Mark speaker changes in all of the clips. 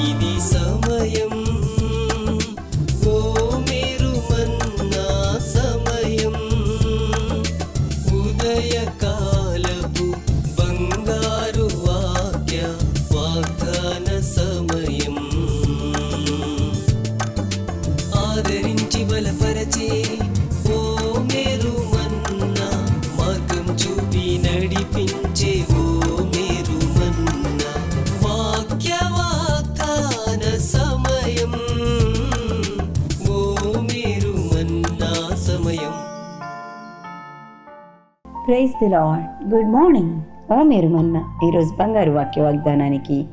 Speaker 1: ఇది సమయం ఓ మీరు మన్నా సమయం. ఉదయకాలపు బంగారు వాక్య వాగ్దాన సమయం. ఆదరించి బలపరచే ఓ మేరు
Speaker 2: praise the Lord good morning. ఓ మీరు మొన్న ఈరోజు బంగారు వాక్య వాగ్దానానికి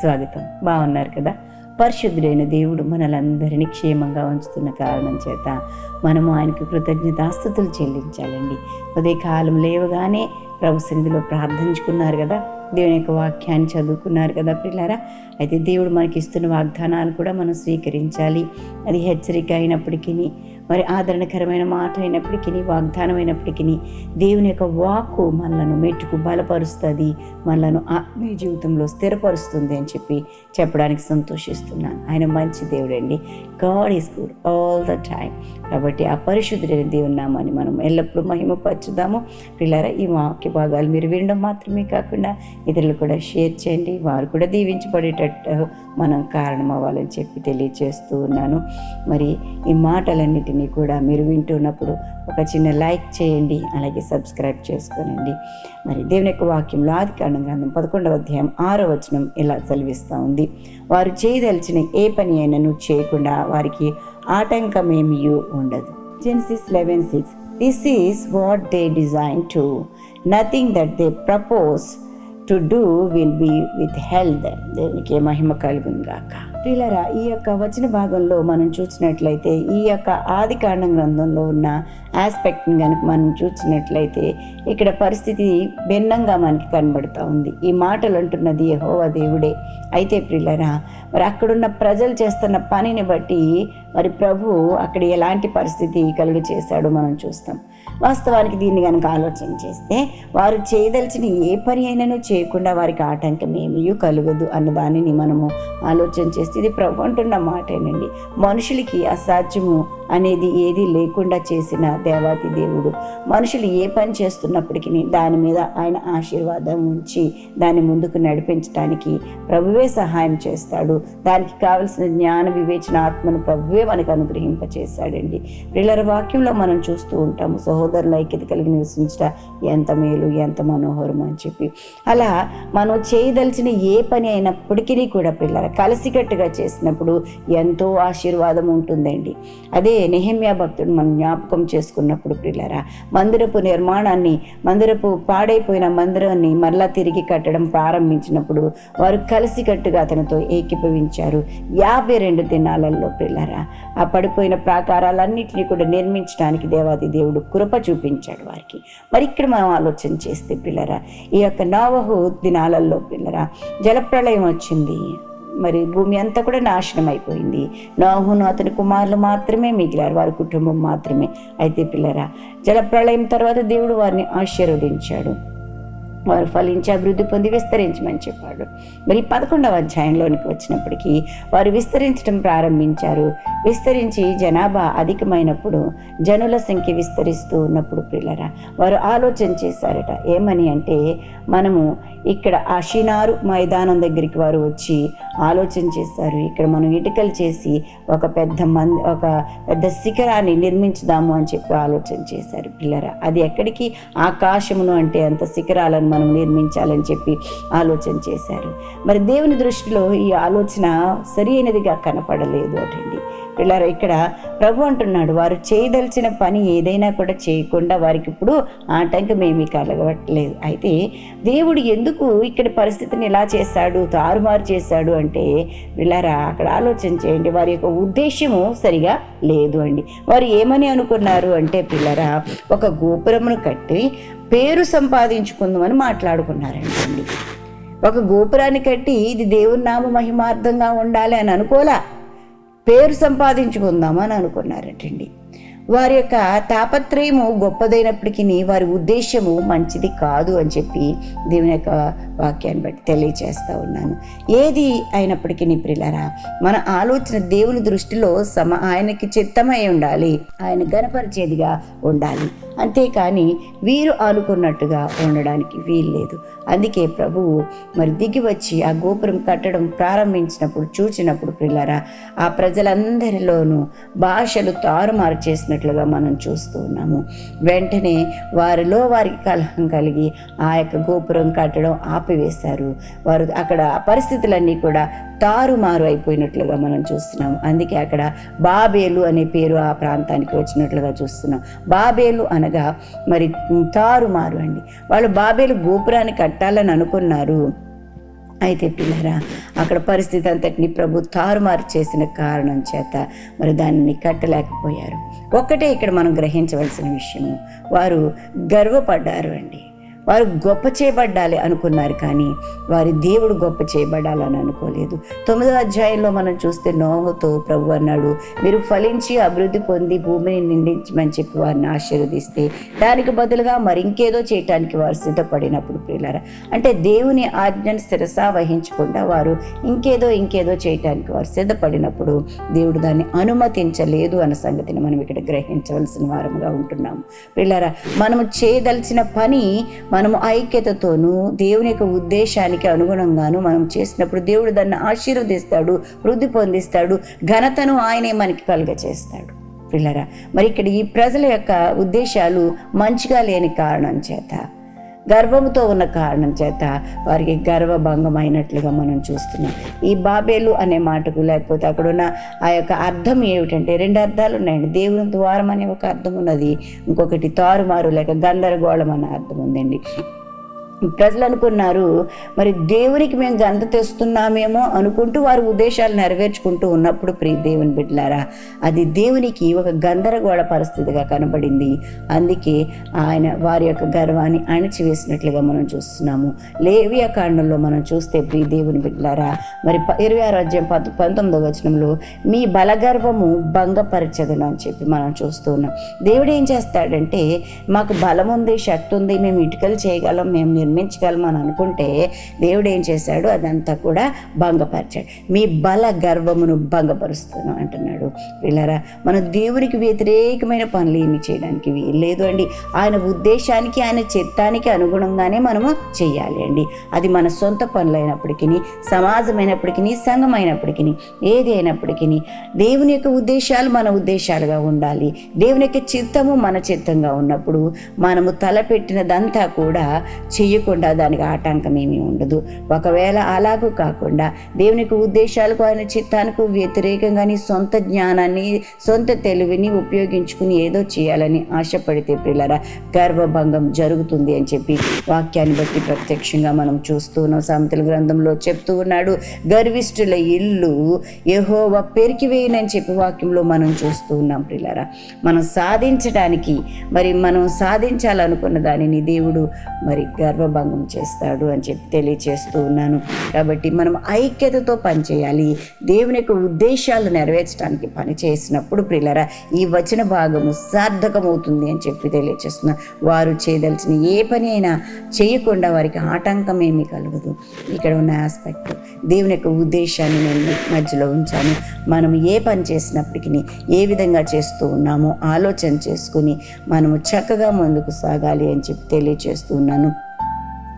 Speaker 2: స్వాగతం. బాగున్నారు కదా? పరిశుద్ధుడైన దేవుడు మనలందరినీ క్షేమంగా ఉంచుతున్న కారణం చేత మనము ఆయనకు కృతజ్ఞతాస్థుతులు చెల్లించాలండి. ఉదయకాలం లేవగానే ప్రభు సన్నిధిలో ప్రార్థించుకున్నారు కదా? దేవుని యొక్క వాక్యాన్ని చదువుకున్నారు కదా పిల్లారా అయితే దేవుడు మనకి ఇస్తున్న వాగ్దానాలు కూడా మనం స్వీకరించాలి. అది హెచ్చరిక అయినప్పటికీ మరి ఆదరణకరమైన మాట అయినప్పటికీ వాగ్దానం అయినప్పటికీ దేవుని యొక్క వాక్కు మనలను మెట్టుకు బలపరుస్తుంది మనలను ఆత్మీయ జీవితంలో స్థిరపరుస్తుంది అని చెప్పి చెప్పడానికి సంతోషిస్తున్నాను. ఆయన మంచి దేవుడండి. God is good all the time కాబట్టి ఆ పరిశుద్ధుడైన దేవుని నామాన్ని మనం ఎల్లప్పుడూ మహిమపరచుదాము. పిల్లరా ఈ వాక్య భాగాలు మీరు వినడం మాత్రమే కాకుండా ఇతరులు కూడా షేర్ చేయండి. వారు కూడా దీవించబడేటట్టు మనం కారణం అవ్వాలని చెప్పి తెలియచేస్తూ ఉన్నాను. మరి ఈ మాటలన్నిటి వాటిని కూడా మీరు వింటున్నప్పుడు ఒక చిన్న లైక్ చేయండి అలాగే సబ్స్క్రైబ్ చేసుకోనండి. మరి దేవుని యొక్క వాక్యంలో ఆది కాండం గ్రంథం పదకొండవ అధ్యాయం ఆరో వచనం ఇలా సెలవిస్తూ ఉంది. వారు చేయదలిచిన ఏ పని అయినను చేయకుండా వారికి ఆటంకమేమీ ఉండదు. Genesis eleven six this is what they design to nothing that they propose to do will be withheld దేవునికి మహిమ కలుగును గాక. ప్రియులరా ఈ యొక్క వచన భాగంలో మనం చూసినట్లయితే ఈ యొక్క ఆది కాండం గ్రంథంలో ఉన్న ఆస్పెక్ట్ని కనుక మనం చూసినట్లయితే ఇక్కడ పరిస్థితి భిన్నంగా మనకి కనబడుతూ ఉంది. ఈ మాటలు అంటున్నది యహోవా దేవుడే. అయితే ప్రియులరా మరి అక్కడున్న ప్రజలు చేస్తున్న పనిని బట్టి మరి ప్రభు అక్కడ ఎలాంటి పరిస్థితి కలుగు చేశాడో మనం చూస్తాం. వాస్తవానికి దీన్ని కనుక ఆలోచన చేస్తే వారు చేయదలిచిన ఏ పని అయినను చేయకుండా వారికి ఆటంకం ఏమీ కలగదు అన్న దానిని మనము ఆలోచన చేస్తే ఇది ప్రభు అంటున్న మాటేనండి. మనుషులకి అసాధ్యము అనేది ఏది లేకుండా చేసిన దేవాతి దేవుడు. మనుషులు ఏ పని చేస్తున్నప్పటికీ దాని మీద ఆయన ఆశీర్వాదం ఉంచి దాన్ని ముందుకు నడిపించడానికి ప్రభువే సహాయం చేస్తాడు. దానికి కావలసిన జ్ఞాన వివేచన ఆత్మను ప్రభువే మనకు అనుగ్రహింపచేశాడండి. పిల్లల వాక్యంలో మనం చూస్తూ ఉంటాము సహోదరుల ఐక్యత కలిగి నివసించట ఎంత మేలు ఎంత మనోహరం అని చెప్పి. అలా మనం చేయదలిచిన ఏ పని అయినప్పటికీ కూడా పిల్లలు కలిసికట్టుగా చేసినప్పుడు ఎంతో ఆశీర్వాదం ఉంటుందండి. అదే నెహమ్యా భక్తుడు మనం జ్ఞాపకం చేసుకున్నప్పుడు పిల్లరా మందిరపు నిర్మాణాన్ని మందిరపు పాడైపోయిన మందిరాన్ని మరలా తిరిగి కట్టడం ప్రారంభించినప్పుడు వారు కలిసికట్టుగా అతనితో ఏకీభవించారు. యాభై రెండు దినాలలో పిల్లరా ఆ పడిపోయిన ప్రాకారాలన్నింటినీ కూడా నిర్మించడానికి దేవాది దేవుడు కృప చూపించాడు వారికి. మరి ఇక్కడ మనం ఆలోచన చేస్తే పిల్లరా ఈ యొక్క నోవహు దినాలలో పిల్లరా. జలప్రళయం వచ్చింది. మరి భూమి అంతా కూడా నాశనం అయిపోయింది. నోహును అతని కుమారులు మాత్రమే మిగిలారు. వారి కుటుంబం మాత్రమే. అయితే పిల్లరా జలప్రళయం తర్వాత దేవుడు వారిని ఆశీర్వదించాడు. వారు ఫలించి అభివృద్ధి పొంది విస్తరించమని చెప్పాడు. మరి పదకొండవ అధ్యాయంలోనికి వచ్చినప్పటికీ వారు విస్తరించడం ప్రారంభించారు. విస్తరించి జనాభా అధికమైనప్పుడు జనుల సంఖ్య విస్తరిస్తూ ఉన్నప్పుడు పిల్లరా వారు ఆలోచన చేశారట ఏమని అంటే మనము ఇక్కడ అషినారు మైదానం దగ్గరికి వారు వచ్చి ఆలోచన చేశారు. ఇక్కడ మనం ఇటుకలు చేసి ఒక పెద్ద మంది ఒక పెద్ద శిఖరాన్ని నిర్మించుదాము అని చెప్పి ఆలోచన చేశారు పిల్లరా అది ఎక్కడికి? ఆకాశమును అంటే అంత శిఖరాలను మనం నిర్మించాలని చెప్పి ఆలోచన చేశారు. మరి దేవుని దృష్టిలో ఈ ఆలోచన సరి అయినదిగా కనపడలేదు అటండి. పిల్లరా ఇక్కడ ప్రభు అంటున్నాడు వారు చేయదలిచిన పని ఏదైనా కూడా చేయకుండా వారికి ఇప్పుడు ఆటంకం ఏమీ కలగట్లేదు అయితే దేవుడు ఎందుకు ఇక్కడ పరిస్థితిని ఇలా చేశాడు తారుమారు చేశాడు అంటే పిల్లరా అక్కడ ఆలోచన చేయండి వారి యొక్క ఉద్దేశము సరిగా లేదు అండి. వారు ఏమని అనుకున్నారు అంటే పిల్లరా ఒక గోపురమును కట్టి పేరు సంపాదించుకుందామని మాట్లాడుకున్నారంటండి ఒక గోపురాన్ని కట్టి ఇది దేవుని నామ మహిమార్థంగా ఉండాలి అని అనుకోలే పేరు సంపాదించుకుందామని అనుకున్నారటండి. వారి యొక్క తాపత్రయము గొప్పదైనప్పటికీ వారి ఉద్దేశము మంచిది కాదు అని చెప్పి దేవుని యొక్క వాక్యాన్ని బట్టి తెలియచేస్తూ ఉన్నాను. ఏది అయినప్పటికీ ప్రిలరా మన ఆలోచన దేవుని దృష్టిలో సమ ఆయనకి చిత్తమై ఉండాలి. ఆయన గనపరిచేదిగా ఉండాలి. అంతేకాని వీరు అనుకున్నట్టుగా ఉండడానికి వీల్లేదు. అందుకే ప్రభువు మరి దిగి వచ్చి ఆ గోపురం కట్టడం ప్రారంభించినప్పుడు చూచినప్పుడు పిల్లరా ఆ ప్రజలందరిలోనూ భాషలు తారుమారు చేసినట్లుగా మనం చూస్తూ ఉన్నాము. వెంటనే వారిలో వారికి కలహం కలిగి ఆ యొక్క గోపురం కట్టడం ఆపివేశారు. వారు అక్కడ పరిస్థితులన్నీ కూడా తారుమారు అయిపోయినట్లుగా మనం చూస్తున్నాం అందుకే అక్కడ బాబేలు అనే పేరు ఆ ప్రాంతానికి వచ్చినట్లుగా చూస్తున్నాం. బాబేలు అనగా మరి తారుమారు అండి. వాళ్ళు బాబేలు గోపురాన్ని కట్టాలని అనుకున్నారు. అయితే పిల్లరా అక్కడ పరిస్థితి అంతటిని ప్రభు తారుమారు చేసిన కారణం చేత మరి దానిని కట్టలేకపోయారు. ఒక్కటే ఇక్కడ మనం గ్రహించవలసిన విషయము వారు గర్వపడ్డారు అండి. వారు గొప్ప చేయబడ్డాలి అనుకున్నారు కానీ వారి దేవుడు గొప్ప చేయబడాలని అనుకోలేదు. తొమ్మిదో అధ్యాయంలో మనం చూస్తే నోహతో ప్రభు అన్నాడు మీరు ఫలించి అభివృద్ధి పొంది భూమిని నిండించమని చెప్పి వారిని ఆశీర్వదిస్తే దానికి బదులుగా మరి ఇంకేదో చేయటానికి వారు సిద్ధపడినప్పుడు ప్రియులారా అంటే దేవుని ఆజ్ఞను శిరసా వహించకుండా వారు ఇంకేదో ఇంకేదో చేయటానికి వారు సిద్ధపడినప్పుడు దేవుడు దాన్ని అనుమతించలేదు అన్న సంగతిని మనం ఇక్కడ గ్రహించవలసిన వారముగా ఉంటున్నాము. పిల్లరా మనము చేయదలిచిన పని మనము ఐక్యతతోనూ దేవుని యొక్క ఉద్దేశానికి అనుగుణంగాను మనం చేసినప్పుడు దేవుడు దాన్ని ఆశీర్వదిస్తాడు వృద్ధి పొందిస్తాడు ఘనతను ఆయనే మనకి కలుగ చేస్తాడు పిల్లరా మరి ఇక్కడ ఈ ప్రజల యొక్క ఉద్దేశాలు మంచిగా లేని కారణం చేత గర్వంతో ఉన్న కారణం చేత వారికి గర్వభంగం అయినట్లుగా మనం చూస్తున్నాం. ఈ బాబేలు అనే మాటకు లేకపోతే అక్కడ ఉన్న ఆ యొక్క అర్థం ఏమిటంటే రెండు అర్థాలు ఉన్నాయండి. దేవుని ద్వారం అనే ఒక అర్థం ఉన్నది. ఇంకొకటి తారుమారు లేక గందరగోళం అనే అర్థం ఉందండి. ప్రజలు అనుకున్నారు మరి దేవునికి మేము గంత తెస్తున్నామేమో అనుకుంటూ వారి ఉద్దేశాలు నెరవేర్చుకుంటూ ఉన్నప్పుడు ప్రియ దేవుని బిడ్డలారా అది దేవునికి ఒక గందరగోళ పరిస్థితిగా కనబడింది. అందుకే ఆయన వారి యొక్క గర్వాన్ని అణిచివేసినట్లుగా మనం చూస్తున్నాము. లేవియ కాండంలో మనం చూస్తే ప్రియ దేవుని బిడ్డలారా మరి ప- ఇరవై ఆరు అధ్యాయం పద్ పంతొమ్మిదో వచనంలో మీ బలగర్వము భంగపరచదును అని చెప్పి మనం చూస్తూ ఉన్నాం. దేవుడు ఏం చేస్తాడంటే మాకు బలం ఉంది శక్తి ఉంది మేము ఇటుకలు చేయగలం మేము నిర్మించగలము అని అనుకుంటే దేవుడు ఏం చేశాడు? అదంతా కూడా భంగపరిచాడు. మీ బల గర్వమును భంగపరుస్తాను అంటున్నాడు. పిల్లరా మన దేవునికి వ్యతిరేకమైన పనులు ఏమి చేయడానికి లేదు అండి. ఆయన ఉద్దేశానికి ఆయన చిత్తానికి అనుగుణంగానే మనము చేయాలి అండి. అది మన సొంత పనులైనప్పటికీ సమాజమైనప్పటికీ సంఘమైనప్పటికీ ఏది అయినప్పటికీ దేవుని యొక్క ఉద్దేశాలు మన ఉద్దేశాలుగా ఉండాలి. దేవుని యొక్క చిత్తము మన చిత్తంగా ఉన్నప్పుడు మనము తలపెట్టినదంతా కూడా చేయకుండా దానికి ఆటంకం ఏమీ ఉండదు. ఒకవేళ అలాగూ కాకుండా దేవునికి ఉద్దేశాలకు ఆయన చిత్తానికి వ్యతిరేకంగా నీ సొంత జ్ఞానాన్ని సొంత తెలివిని ఉపయోగించుకుని ఏదో చేయాలని ఆశపడితే పిల్లరా గర్వభంగం జరుగుతుంది అని చెప్పి వాక్యాన్ని బట్టి ప్రత్యక్షంగా మనం చూస్తున్నాం సామెతల గ్రంథంలో చెప్తూ ఉన్నాడు గర్విష్ఠుల ఇల్లు యెహోవా పెరికివేయనని చెప్పి వాక్యంలో మనం చూస్తూ ఉన్నాం పిల్లరా మనం సాధించడానికి మరి మనం సాధించాలనుకున్న దానిని దేవుడు మరి గర్వ భంగం చేస్తాడు అని చెప్పి తెలియచేస్తూ ఉన్నాను. కాబట్టి మనం ఐక్యతతో పనిచేయాలి. దేవుని యొక్క ఉద్దేశాలు నెరవేర్చడానికి పని చేసినప్పుడు ప్రిల్లరా ఈ వచన భాగము సార్థకమవుతుంది అని చెప్పి తెలియచేస్తున్నా. వారు చేయదలిచిన ఏ పని అయినా చేయకుండా వారికి ఆటంకం ఏమీ కలగదు. ఇక్కడ ఉన్న ఆస్పెక్ట్ దేవుని యొక్క ఉద్దేశాన్ని నేను మధ్యలో ఉంచాను. మనం ఏ పని చేసినప్పటికీ ఏ విధంగా చేస్తూ ఉన్నామో ఆలోచన చేసుకుని మనము చక్కగా ముందుకు సాగాలి అని చెప్పి తెలియచేస్తూ ఉన్నాను.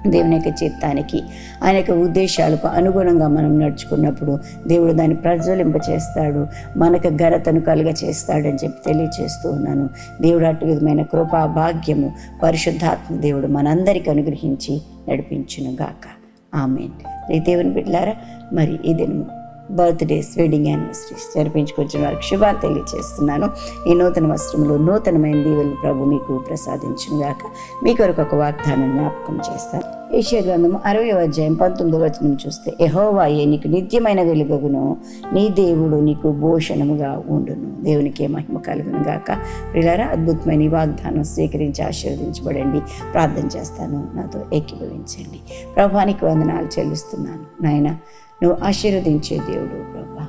Speaker 2: దేవుని యొక్క చిత్తానికి ఆయన యొక్క ఉద్దేశాలకు అనుగుణంగా మనం నడుచుకున్నప్పుడు దేవుడు దాన్ని ప్రజ్వలింప చేస్తాడు మనకు ఘనతను కలుగ చేస్తాడని చెప్పి తెలియచేస్తూ ఉన్నాను. దేవుడు అటు విధమైన కృపా భాగ్యము పరిశుద్ధాత్మ దేవుడు మనందరికీ అనుగ్రహించి నడిపించును గాక ఆమె దేవుని బిడ్డలారా మరి ఈ దినము బర్త్డేస్ వెడ్డింగ్ యానివర్సరీస్ జరిపించుకొచ్చిన వారికి శుభాలు తెలియజేస్తున్నాను ఈ నూతన వస్త్రంలో నూతనమైన దీవెలు ప్రభు మీకు ప్రసాదించిన గాక. మీ కొరకు ఒక వాగ్దానం జ్ఞాపకం చేస్తాను ఏషియా గ్రంథము అరవై అధ్యాయం పంతొమ్మిదో వచనం చూస్తే ఎహోవాయే నీకు నిత్యమైన వెలుగును నీ దేవుడు నీకు భూషణముగా ఉండును. దేవునికి మహిమ కలుగును గాక. ప్రిలారా అద్భుతమైన వాగ్దానం స్వీకరించి ఆశీర్వదించబడండి. ప్రార్థన చేస్తాను నాతో ఏకీభవించండి. ప్రభానికి వందనాలు చెల్లిస్తున్నాను. నాయన నువ్వు ఆశీర్వదించే దేవుడు ప్రభా.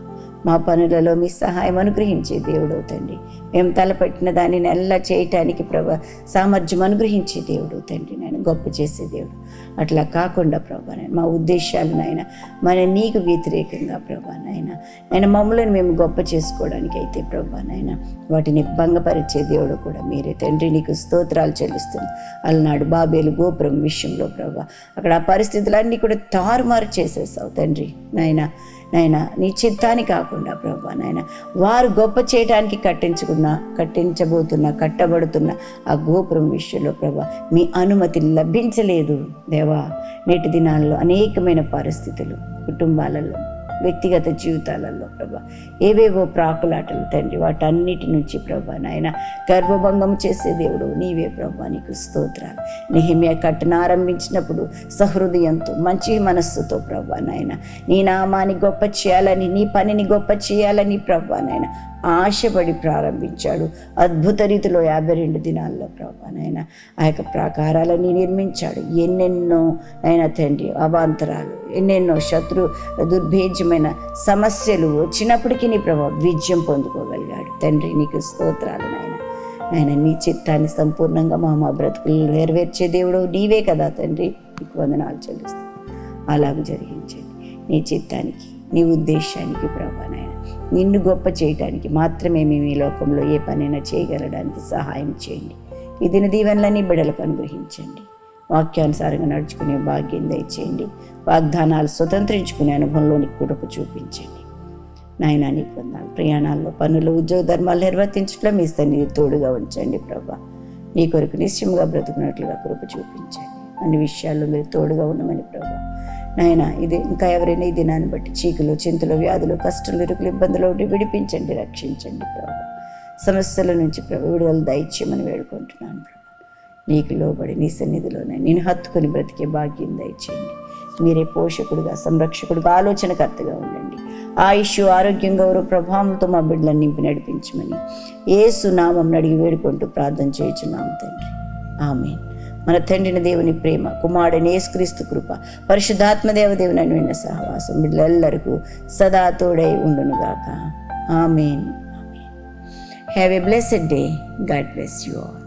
Speaker 2: మా పనులలో మీ సహాయం అనుగ్రహించే దేవుడు తండ్రి. మేము తలపెట్టిన దానిని ఎలా చేయటానికి ప్రభా సామర్థ్యం అనుగ్రహించే దేవుడు తండ్రి నేను గొప్ప చేసే దేవుడు. అట్లా కాకుండా ప్రభా నేను మా ఉద్దేశాలు నాయన మన నీకు వ్యతిరేకంగా ప్రభా నాయన నేను మమ్మల్ని మేము గొప్ప చేసుకోవడానికి అయితే ప్రభా నాయన వాటిని భంగపరిచే దేవుడు కూడా మీరే తండ్రి. నీకు స్తోత్రాలు చెల్లిస్తున్నాం. అలనాడు బాబేలు గోపురం విషయంలో ప్రభా అక్కడ ఆ పరిస్థితులన్నీ కూడా తారుమారు చేసేసావు తండ్రి నాయన. నాయన నీ చిత్తాన్ని కాకుండా ప్రభా నాయన వారు గొప్ప చేయడానికి కట్టించుకున్న కట్టించబోతున్న కట్టబడుతున్న ఆ గోపురం విషయంలో ప్రభా మీ అనుమతి లభించలేదు దేవా. నేటి దినాల్లో అనేకమైన పరిస్థితులు కుటుంబాలలో వ్యక్తిగత జీవితాలలో ప్రభా. ఏవేవో ప్రాకులాటలు తండ్రి వాటన్నిటి నుంచి ప్రభా నాయన గర్భభంగం చేసే దేవుడు నీవే ప్రభా నీకు స్తోత్రాలు. నిహిమ్య కట్టనారంభించినప్పుడు సహృదయంతో మంచి మనస్సుతో ప్రభా నాయన నీ నామాన్ని గొప్ప చేయాలని నీ పనిని గొప్ప చేయాలని ప్రభా నాయన ఆశపడి ప్రారంభించాడు. అద్భుత రీతిలో యాభై రెండు దినాల్లో ప్రభా నాయన ఆ యొక్క ప్రాకారాలని నిర్మించాడు. ఎన్నెన్నో ఆయన తండ్రి అవాంతరాలు ఎన్నెన్నో శత్రు దుర్భేజ్యమైన సమస్యలు వచ్చినప్పటికీ నీ ప్రభా విజయం పొందుకోగలిగాడు. తండ్రి నీకు స్తోత్రాలు నాయన. ఆయన నీ చిత్తాన్ని సంపూర్ణంగా మా మా బ్రతుకులు నెరవేర్చే దేవుడు నీవే కదా తండ్రి. నీకు వందనాలు చెల్లిస్తాను అలాగ జరిగించండి. నీ చిత్తానికి నీ ఉద్దేశానికి ప్రభావ నాయన. నిన్ను గొప్ప చేయటానికి మాత్రమే మేము ఈ లోకంలో ఏ పనైనా చేయగలడానికి సహాయం చేయండి. ఈ దిన దీవెనలని బిడలకు అనుగ్రహించండి. వాక్యానుసారంగా నడుచుకునే భాగ్యం దయచేయండి. వాగ్దానాలు స్వతంత్రించుకునే అనుభవంలోని కుడపు చూపించండి. నాయన నీ ప్రయాణాల్లో పనులు ఉద్యోగ ధర్మాలు నిర్వర్తించట్లో మీ సన్నిధి తోడుగా ఉంచండి ప్రభా. నీ కొరకు నిశ్చయముగా బ్రతుకున్నట్లుగా కృప చూపించండి. అన్ని విషయాల్లో మీరు తోడుగా ఉండమని ప్రభా. నాయన ఇది ఇంకా ఎవరైనా ఈ దినాన్ని బట్టి చీకులు చింతలు వ్యాధులు కష్టలు ఇరుకులు ఇబ్బందులు ఉండి విడిపించండి రక్షించండి ప్రభు. సమస్యల నుంచి ప్రభు విడుదల దయచేయమని వేడుకుంటున్నాను ప్రభు. నీకు లోబడి నీ సన్నిధిలోనే నేను హత్తుకొని బ్రతికే భాగ్యం దయచేయండి. మీరే పోషకుడుగా సంరక్షకుడుగా ఆలోచనకర్తగా ఉండండి. ఆయుష్ ఆరోగ్యం గౌరవ ప్రభావంతో మా బిడ్డలను నింపి నడిపించమని ఏసు నామం అడిగి వేడుకుంటూ ప్రార్థన చేయుచున్నాము తండ్రి. ఆమెను. మన తండ్రిని దేవుని ప్రేమ కుమారుడిని యేసుక్రీస్తు కృప పరిశుద్ధాత్మ దేవదేవుని అన్విన్న సహవాసం వీళ్ళెల్లరికూ సదా తోడై ఉండునుగాక. Amen. Amen. Have a blessed day God bless you all